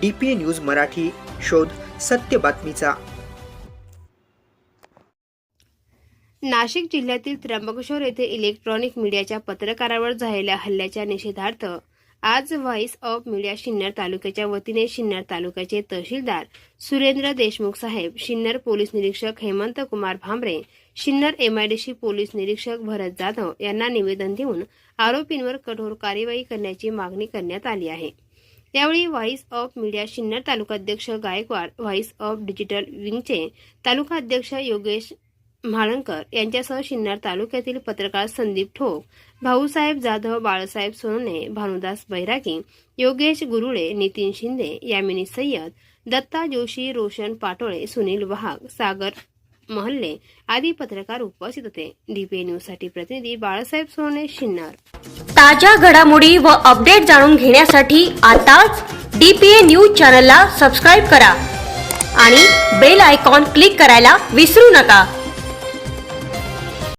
D P A news Marathi शोध सत्य बातमीचा. नाशिक जिल्ह्यातील त्र्यंबकेश्वर येथे इलेक्ट्रॉनिक मीडियाच्या पत्रकारावर झालेल्या हल्ल्याच्या निषेधार्थ आज व्हॉइस ऑफ मीडिया सिन्नर तालुक्याच्या वतीने सिन्नर तालुक्याचे तहसीलदार सुरेंद्र देशमुख साहेब सिन्नर पोलीस निरीक्षक हेमंत कुमार भांबरे सिन्नर एमआयडीसी पोलीस निरीक्षक भरत जाधव यांना निवेदन देऊन आरोपींवर कठोर कार्यवाही करण्याची मागणी करण्यात आली आहे. यावेळी व्हॉइस ऑफ मीडिया सिन्नर तालुकाध्यक्ष गायकवाड व्हॉइस ऑफ डिजिटल विंगचे तालुका अध्यक्ष योगेश म्हाळंकर यांच्यासह सिन्नर तालुक्यातील पत्रकार संदीप ठोक भाऊसाहेब जाधव बाळासाहेब सोनने भानुदास बैरागी योगेश गुरुळे नितीन शिंदे यामिनी सय्यद दत्ता जोशी रोशन पाटोळे सुनील वाहक सागर महल्ले आदी पत्रकार उपस्थित होते. डीपीए न्यूजसाठी प्रतिनिधी बाळासाहेब सोने शिन्नर. ताज्या घडामोडी व अपडेट जाणून घेण्यासाठी आताच डीपीए न्यूज चॅनलला सबस्क्राईब करा आणि बेल आयकॉन क्लिक करायला विसरू नका.